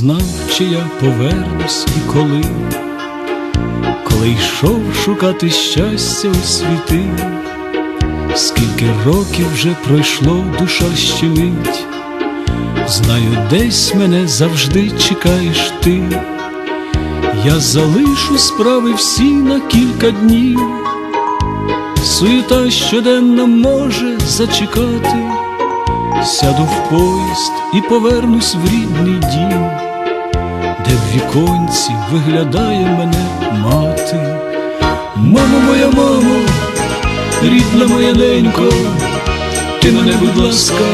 знав, чи я повернусь і коли, коли йшов шукати щастя у світи, скільки років вже пройшло, душа щемить, знаю, десь мене завжди чекаєш ти, я залишу справи всі на кілька днів, суєта щоденна може зачекати. Сяду в поїзд і повернусь в рідний дім, де в віконці виглядає мене мати. Мамо моя мамо, рідна моя ненько, ти мене, будь ласка,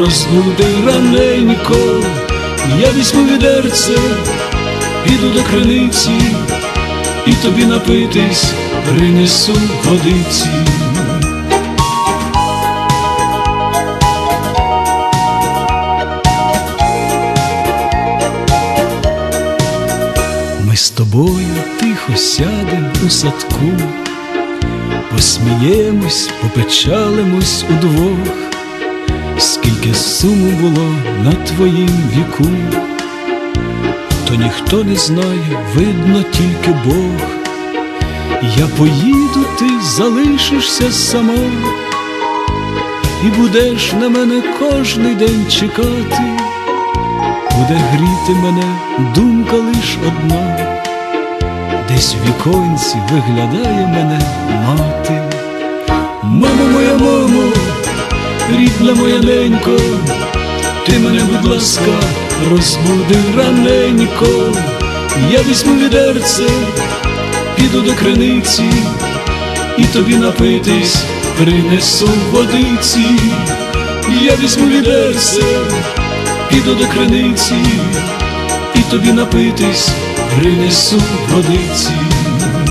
розбуди раненько, я візьму відерце, піду до криниці, і тобі напитись принесу водиці. З тобою тихо сядем у садку, посміємось, попечалимось удвох, скільки суму було на твоїм віку, то ніхто не знає, видно тільки Бог. Я поїду, ти залишишся сама, і будеш на мене кожний день чекати. Буде гріти мене думка лиш одна, десь в віконці виглядає мене мати. Мамо моя мамо, рідна моя ненько, ти мене, будь ласка, розбуди раненько, я візьму відерце, піду до криниці, і тобі напитись принесу водиці, я візьму відерце піду до криниці, і тобі напитись принесу водиці.